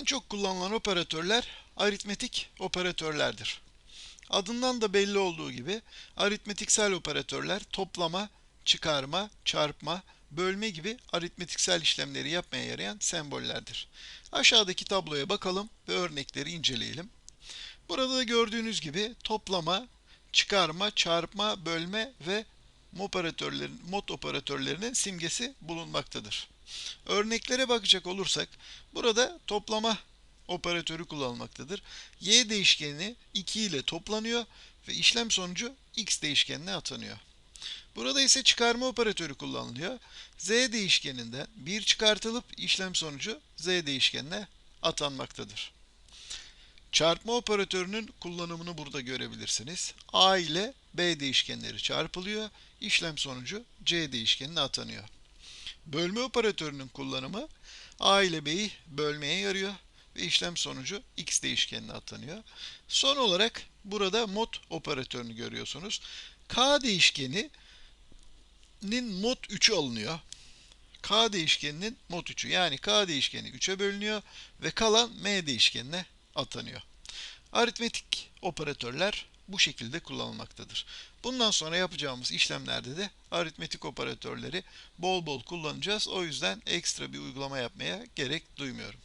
En çok kullanılan operatörler aritmetik operatörlerdir. Adından da belli olduğu gibi aritmetiksel operatörler toplama, çıkarma, çarpma, bölme gibi aritmetiksel işlemleri yapmaya yarayan sembollerdir. Aşağıdaki tabloya bakalım ve örnekleri inceleyelim. Burada da gördüğünüz gibi toplama, çıkarma, çarpma, bölme ve operatörlerin, mod operatörlerinin simgesi bulunmaktadır. Örneklere bakacak olursak burada toplama operatörü kullanılmaktadır. Y değişkeni 2 ile toplanıyor ve işlem sonucu x değişkenine atanıyor. Burada ise çıkarma operatörü kullanılıyor. Z değişkeninden 1 çıkartılıp işlem sonucu Z değişkenine atanmaktadır. Çarpma operatörünün kullanımını burada görebilirsiniz. A ile B değişkenleri çarpılıyor. İşlem sonucu C değişkenine atanıyor. Bölme operatörünün kullanımı A ile B'yi bölmeye yarıyor ve işlem sonucu x değişkenine atanıyor. Son olarak burada mod operatörünü görüyorsunuz. K değişkeninin mod 3'ü alınıyor. K değişkeninin mod 3'ü yani K değişkeni 3'e bölünüyor ve kalan M değişkenine atanıyor. Aritmetik operatörler bu şekilde kullanılmaktadır. Bundan sonra yapacağımız işlemlerde de aritmetik operatörleri bol bol kullanacağız. O yüzden ekstra bir uygulama yapmaya gerek duymuyorum.